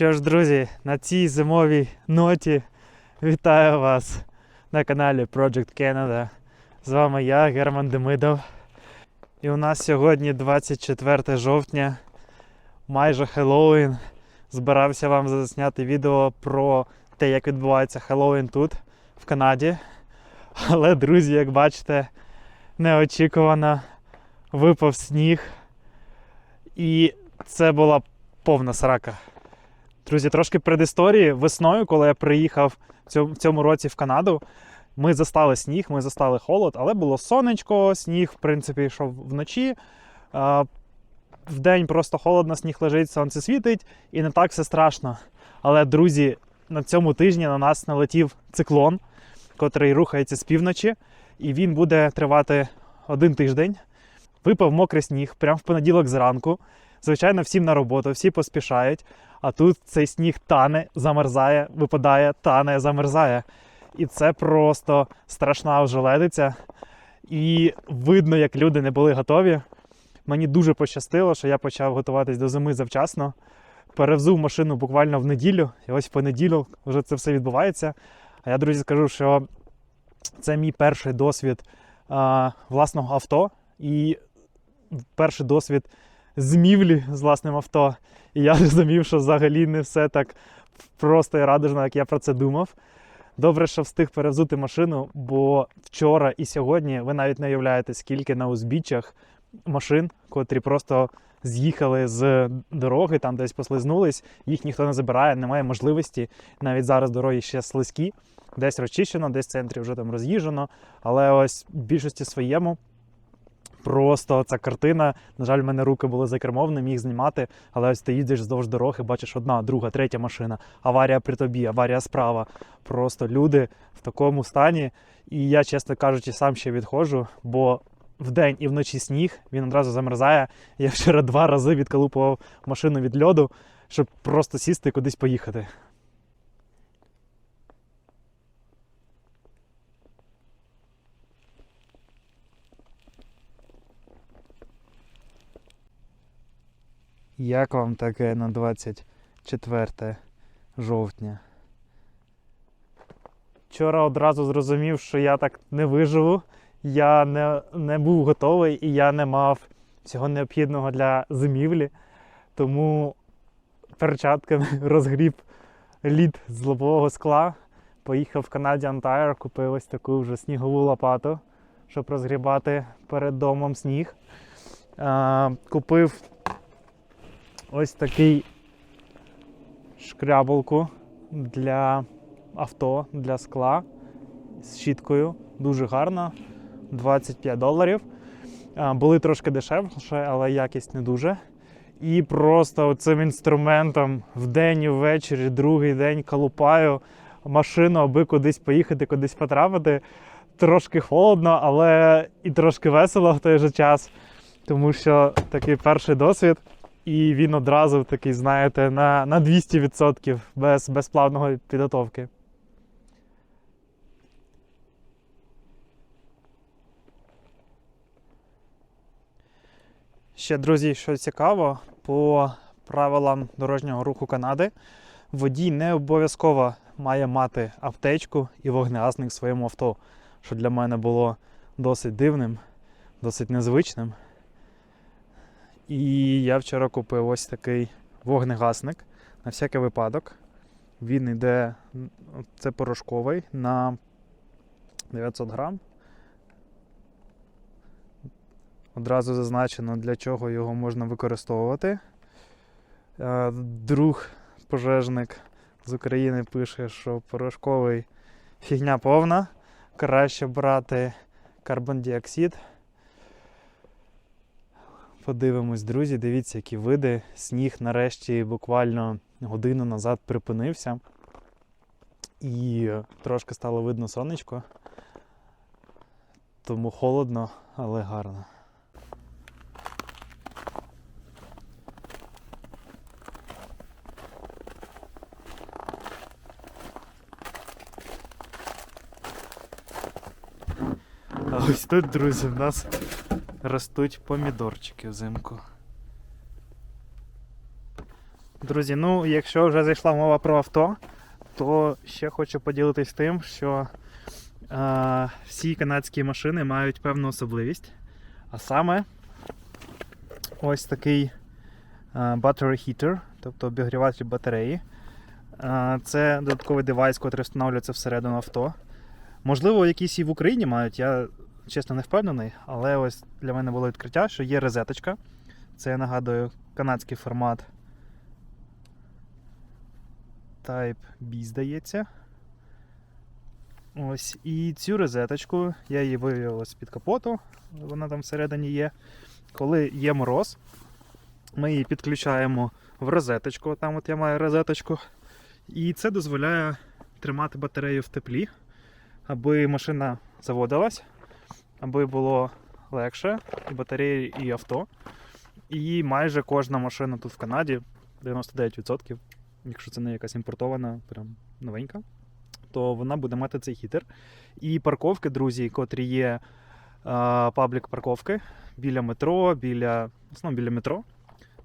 Що ж, друзі, на цій зимовій ноті вітаю вас на каналі Project Canada. З вами я, Герман Демидов. І у нас сьогодні 24 жовтня, майже Хеллоуін. Збирався вам засняти відео про те, як відбувається Хеллоуін тут, в Канаді. Але, друзі, як бачите, неочікувано випав сніг. І це була повна срака. Друзі, трошки предісторії. Весною, коли я приїхав в цьому, році в Канаду, ми застали сніг, ми застали холод, але було сонечко, сніг, в принципі, йшов вночі. А, Вдень просто холодно, сніг лежить, сонце світить, і не так все страшно. Але, друзі, на цьому тижні на нас налетів циклон, котрий рухається з півночі, і він буде тривати один тиждень. Випав мокрий сніг прямо в понеділок зранку. Звичайно, всім на роботу, всі поспішають. А тут цей сніг тане, замерзає, випадає, тане, замерзає. І це просто страшна ожеледиця. І видно, як люди не були готові. Мені дуже пощастило, що я почав готуватись до зими завчасно. Перевзув машину буквально в неділю, і ось в понеділок вже це все відбувається. А я, друзі, скажу, що це мій перший досвід а, власного авто і перший досвід змівлі з власним авто. І я зрозумів, що взагалі не все так просто і радужно, як я про це думав. Добре, що встиг перевзути машину, бо вчора і сьогодні ви навіть не уявляєте, скільки на узбіччях машин, котрі просто з'їхали з дороги, там десь послизнулись, їх ніхто не забирає, немає можливості. Навіть зараз дороги ще слизькі, десь розчищено, десь в центрі вже там роз'їжджено. Але ось в більшості своєму Просто ця картина. На жаль, в мене руки були за кермом, не міг знімати. Але ось ти їздиш вздовж дороги, бачиш одна, друга, третя машина, аварія при тобі, аварія справа. Просто люди в такому стані. І я, чесно кажучи, сам ще відходжу, бо вдень і вночі сніг, він одразу замерзає. Я вчора два рази відколупував машину від льоду, щоб просто сісти і кудись поїхати. Як вам таке на 24 жовтня? Вчора одразу зрозумів, що я так не виживу. Я не, не був готовий і я не мав всього необхідного для зимівлі. Тому перчатками розгріб лід з лобового скла. Поїхав в Canadian Tire, купив ось таку вже снігову лопату, щоб розгрібати перед домом сніг. Купив ось такий шкрябалку для авто, для скла з щіткою. Дуже гарна. 25 доларів. Були трошки дешевше, але якість не дуже. І просто цим інструментом вдень і ввечері, другий день колупаю машину, аби кудись поїхати, кудись потрапити. Трошки холодно, але і трошки весело в той же час. Тому що такий перший досвід. І він одразу такий, знаєте, на на 200% без, без підготовки. Ще, друзі, що цікаво, по правилам дорожнього руху Канади водій не обов'язково має мати аптечку і вогнегасник в своєму авто, що для мене було досить дивним, досить незвичним. І я вчора купив ось такий вогнегасник на всякий випадок. Він йде, це порошковий на 900 грам. Одразу зазначено, для чого його можна використовувати. Е, Друг пожежник з України пише, що порошковий фігня повна. Краще брати карбон-діоксид. Подивимось, друзі, дивіться, які види. Сніг нарешті буквально годину назад припинився. І трошки стало видно сонечко. Тому холодно, але гарно. А ось тут, друзі, в нас ростуть помідорчики взимку. Друзі, ну якщо вже зайшла мова про авто, то ще хочу поділитись тим, що е, всі канадські машини мають певну особливість. А саме ось такий е, battery heater, тобто обігріватель батареї. Е, це додатковий девайс, який встановлюється всередину авто. Можливо, якісь і в Україні мають, я чесно не впевнений, але ось для мене було відкриття, що є розеточка. Це я нагадую канадський формат Type B, здається. Ось. І цю розеточку я її вивів з-під капоту, вона там всередині є. Коли є мороз, ми її підключаємо в розеточку. Там от я маю розеточку. І це дозволяє тримати батарею в теплі, аби машина заводилась, аби було легше і батареї, і авто. І майже кожна машина тут в Канаді, 99%, якщо це не якась імпортована, прям новенька, то вона буде мати цей хітер. І парковки, друзі, котрі є паблік парковки біля метро, біля, в біля метро,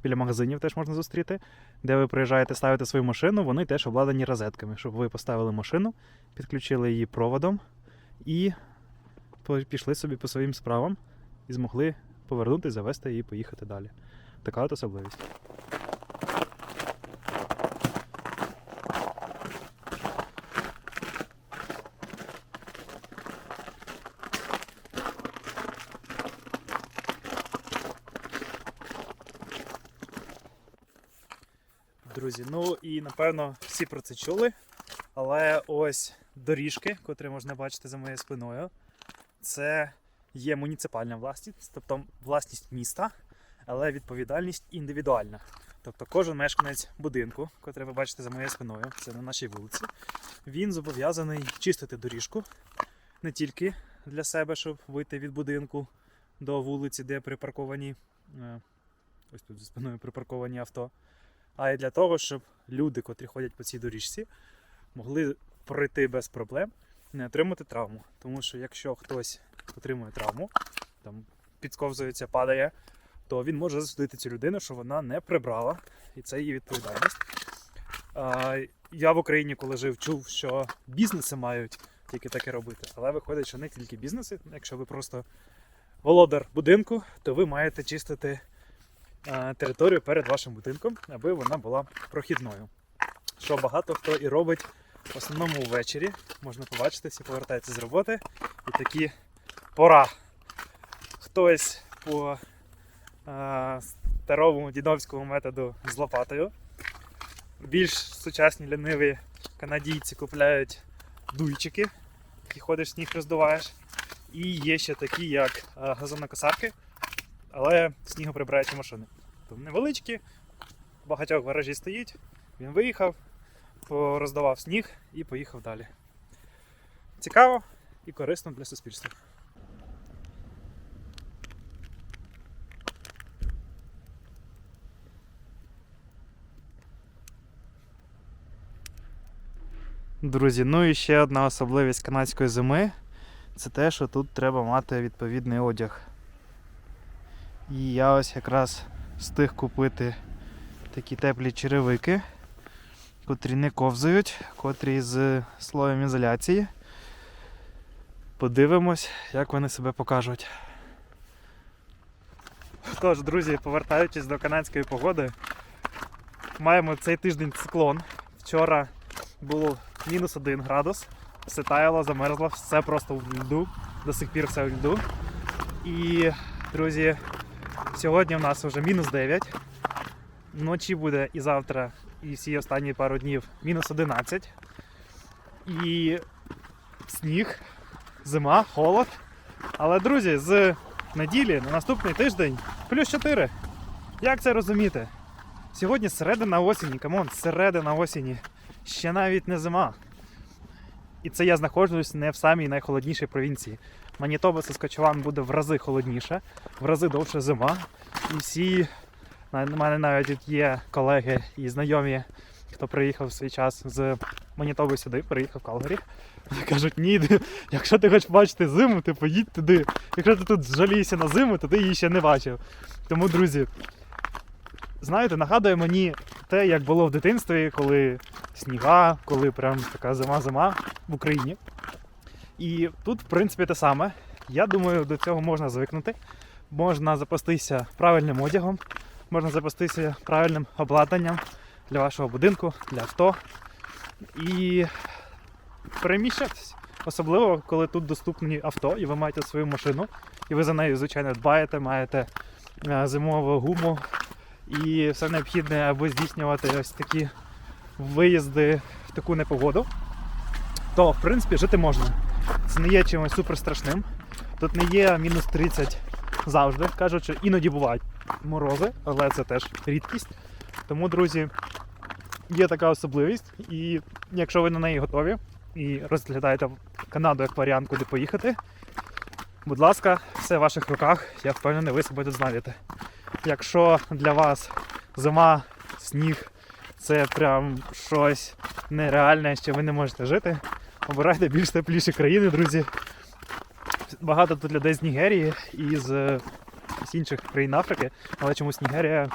біля магазинів теж можна зустріти, де ви приїжджаєте ставити свою машину, вони теж обладнані розетками, щоб ви поставили машину, підключили її проводом і пішли собі по своїм справам і змогли повернути, завести її і поїхати далі. Така от особливість. Друзі, ну і напевно всі про це чули. Але ось доріжки, котрі можна бачити за моєю спиною, це є муніципальна власність, тобто власність міста, але відповідальність індивідуальна. Тобто кожен мешканець будинку, котрий ви бачите за моєю спиною, це на нашій вулиці, він зобов'язаний чистити доріжку не тільки для себе, щоб вийти від будинку до вулиці, де припарковані е, ось тут за спиною припарковані авто, а й для того, щоб люди, котрі ходять по цій доріжці, могли пройти без проблем, не отримати травму. Тому що якщо хтось отримує травму, там підсковзується, падає, то він може засудити цю людину, що вона не прибрала, і це її відповідальність. Я в Україні, коли жив, чув, що бізнеси мають тільки таке робити. Але виходить, що не тільки бізнеси. Якщо ви просто володар будинку, то ви маєте чистити територію перед вашим будинком, аби вона була прохідною. Що багато хто і робить в основному ввечері. Можна побачити, всі повертаються з роботи і такі пора. Хтось по а, старому дідовському методу з лопатою. Більш сучасні ліниві канадійці купляють дуйчики, які ходиш, сніг роздуваєш. І є ще такі, як а, газонокосарки, але снігоприбираючі машини. Тобто невеличкі, багатьох в гаражі стоїть. Він виїхав, роздавав сніг і поїхав далі. Цікаво і корисно для суспільства. Друзі, ну і ще одна особливість канадської зими це те, що тут треба мати відповідний одяг. І я ось якраз встиг купити такі теплі черевики, котрі не ковзають, котрі з слоєм ізоляції. Подивимось, як вони себе покажуть. Тож, друзі, повертаючись до канадської погоди, маємо цей тиждень циклон. Вчора було мінус 1 градус, все таяло, замерзло, все просто в льду, до сих пір все в льду. І, друзі, сьогодні в нас вже мінус 9. Вночі буде і завтра, і всі останні пару днів мінус 11. І сніг, зима, холод. Але, друзі, з неділі на наступний тиждень плюс 4. Як це розуміти? Сьогодні середина осені, камон, середина осені. Ще навіть не зима. І це я знаходжусь не в самій найхолоднішій провінції. Манітоба Saskatchewan буде в рази холодніше, в рази довше зима. І всі, у мене навіть є колеги і знайомі, хто приїхав в свій час з Манітоби сюди, приїхав в Калгарі. Вони кажуть, ні, якщо ти хочеш бачити зиму, ти поїдь туди. Якщо ти тут жалієшся на зиму, то ти її ще не бачив. Тому, друзі, знаєте, нагадує мені те, як було в дитинстві, коли сніга, коли прям така зима-зима в Україні. І тут, в принципі, те саме. Я думаю, до цього можна звикнути. Можна запастися правильним одягом, можна запастися правильним обладнанням для вашого будинку, для авто і переміщатись. Особливо, коли тут доступні авто, і ви маєте свою машину, і ви за нею, звичайно, дбаєте, маєте е, зимову гуму і все необхідне, аби здійснювати ось такі виїзди в таку непогоду, то в принципі жити можна. Це не є чимось супер страшним. Тут не є мінус 30 завжди. Кажуть, що іноді бувають морози, але це теж рідкість. Тому, друзі, є така особливість, і якщо ви на неї готові і розглядаєте Канаду як варіант, куди поїхати, будь ласка, все в ваших руках. Я впевнений, ви себе тут знайдете. Якщо для вас зима, сніг це прям щось нереальне, що ви не можете жити, обирайте більш тепліші країни, друзі. Багато тут людей з Нігерії і з, з інших країн Африки, але чомусь Нігерія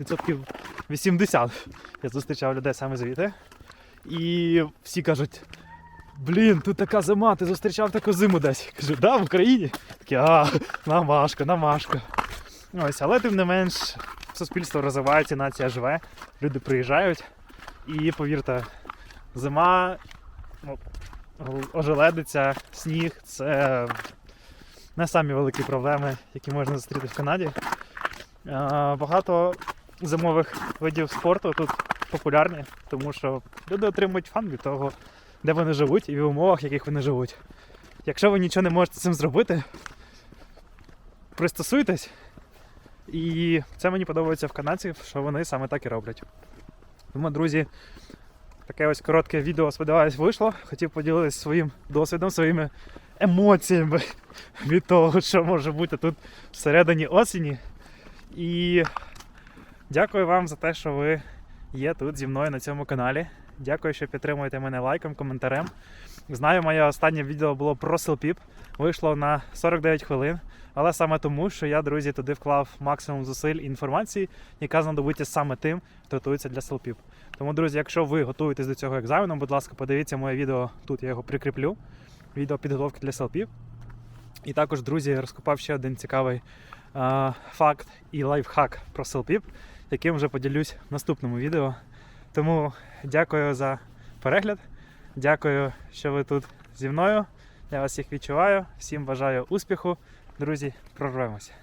відсотків 80. Я зустрічав людей саме звідти. І всі кажуть: блін, тут така зима, ти зустрічав таку зиму десь. Кажу, да, в Україні. Такі, а, намашка, намашка. Ось, але тим не менш, суспільство розвивається, нація живе, люди приїжджають. І повірте, зима, ну, ожеледиця, сніг це не самі великі проблеми, які можна зустріти в Канаді. Багато зимових видів спорту тут популярні, тому що люди отримують фан від того, де вони живуть і в умовах, в яких вони живуть. Якщо ви нічого не можете з цим зробити, пристосуйтесь. І це мені подобається в канадців, що вони саме так і роблять. Тому, друзі, таке ось коротке відео, сподіваюсь, вийшло. Хотів поділитися своїм досвідом, своїми емоціями від того, що може бути тут всередині осені. І дякую вам за те, що ви є тут зі мною на цьому каналі. Дякую, що підтримуєте мене лайком, коментарем. Знаю, моє останнє відео було про селпіп. Вийшло на 49 хвилин. Але саме тому, що я, друзі, туди вклав максимум зусиль і інформації, яка знадобиться саме тим, хто готується для селпіп. Тому, друзі, якщо ви готуєтесь до цього екзамену, будь ласка, подивіться моє відео, тут я його прикріплю. Відео підготовки для селпів. І також, друзі, розкопав ще один цікавий е, факт і лайфхак про селпіп, яким вже поділюсь в наступному відео. Тому дякую за перегляд. Дякую, що ви тут зі мною. Я вас всіх відчуваю. Всім бажаю успіху. Друзі, прорвемося.